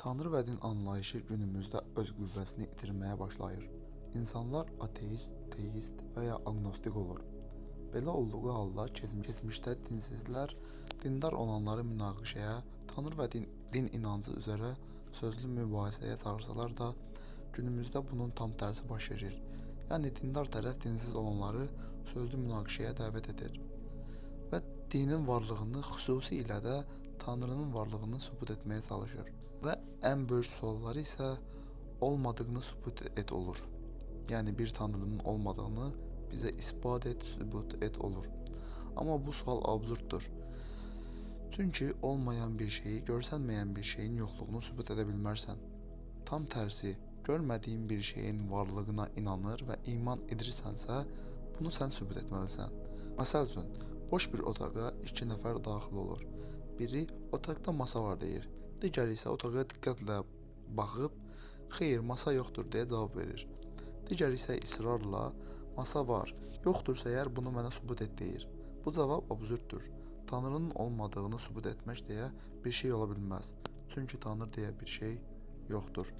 Tanrı və din anlayışı günümüzdə öz qüvvəsini itirməyə başlayır. İnsanlar ateist, teist və ya agnostik olur. Belə olduğu halda keçmiş- keçmişdə dinsizlər dindar olanları münaqişəyə, Tanrı və din, din inancı üzrə sözlü mübahisəyə çağırsalar da, günümüzdə bunun tam tərsi baş verir. Yəni dindar tərəf dinsiz olanları sözlü münaqişəyə dəvət edir və dinin varlığını, xüsusilə də Tanrının varlığını sübut etməyə çalışır. Və ən böyük sualları isə olmadığını sübut et olur. Yəni bir Tanrının olmadığını bizə isbat et, sübut et olur. Amma bu sual absurddur. Çünki olmayan bir şeyi, görsənməyən bir şeyin yoxluğunu sübut edə bilmərsən. Tam tərsi, görmədiyin bir şeyin varlığına inanır və iman edirsənsə, bunu sən sübut etməlisən. Məsəl üçün, boş bir otağa iki nəfər daxil olur. Biri otaqda masa var deyir. Digəri isə otağa diqqətlə baxıb, "Xeyr, masa yoxdur" deyə cavab verir. Digəri isə israrla "Masa var. Yoxdursa əgər bunu mənə sübut et" deyir. Bu cavab absurddur. Tanrının olmadığını sübut etmək deyə bir şey ola bilməz. Çünki Tanrı deyə bir şey yoxdur.